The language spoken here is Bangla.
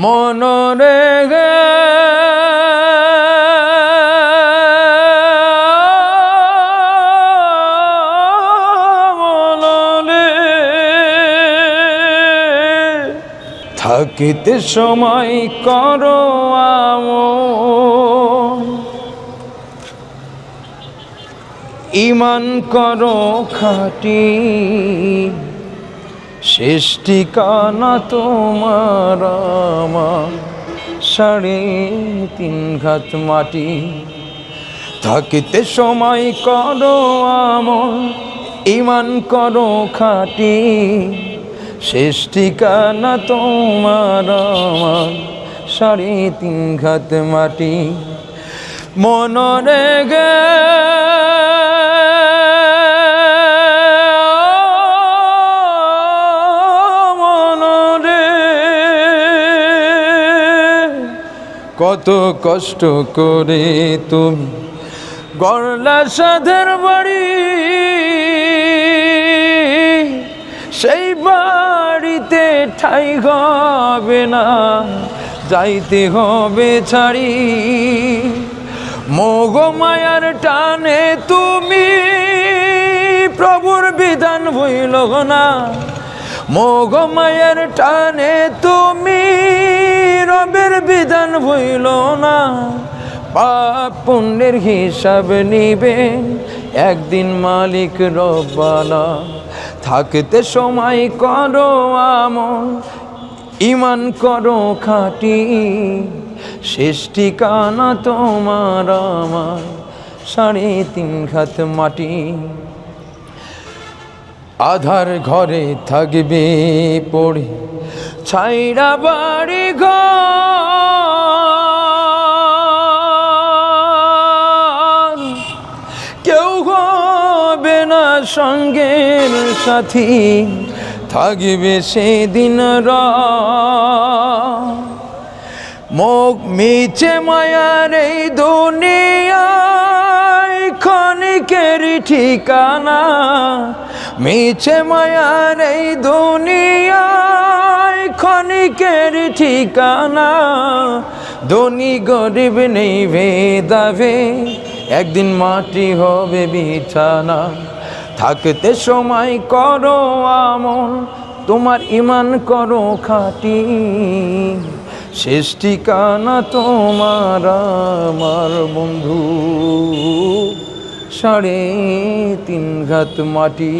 মনরে গে থাকিতে সময় করো ইমান করো খাটি। শেষ ঠিকানা তোমার আমার। সাড়ে তিন ঘাত মাটি। থাকিতে সময় করো আমন ইমান করো খাটি। শেষ ঠিকানা তোমার আমার, সাড়ে তিন ঘাত মাটি। মনরে গে কত কষ্ট করে তুমি গড়লা সাধের বাড়ি। সেই বাড়িতে ঠাই হবে না, যাইতে হবে ছাড়ি। মায়ার টানে তুমি, প্রভুর বিধান ভইল না। মায়ের টানে তুমি রবের বিধান ভইল না। পাপ পুণ্যের হিসাব নিবেন একদিন মালিক রব্বানা, থাকতে সময় করো আমন ইমান করো খাটি। শেষ ঠিকানা তোমার আমার, সাড়ে তিন ঘাত মাটি। আধার ঘরে থাকবে পড়ে ছাইরা বাড়ি ঘর। কেউ হবে না সঙ্গের সাথী, থাকবে সেদিন রা মুখ মিছে মায়ার এই দুনিয়ায় ক্ষণিকের ঠিকানা। মিছে মায়ার এই দুনিয়ায় ক্ষণিকের ঠিকানা। ধনী গরিব নেই ভেদাভে, একদিন মাটি হবে বিছানা। থাকতে সময় করো আমল, তোমার ইমান করো খাটি। শেষ ঠিকানা তোমার, আমার বন্ধু। সাড়ে তিন ঘাত মাটি।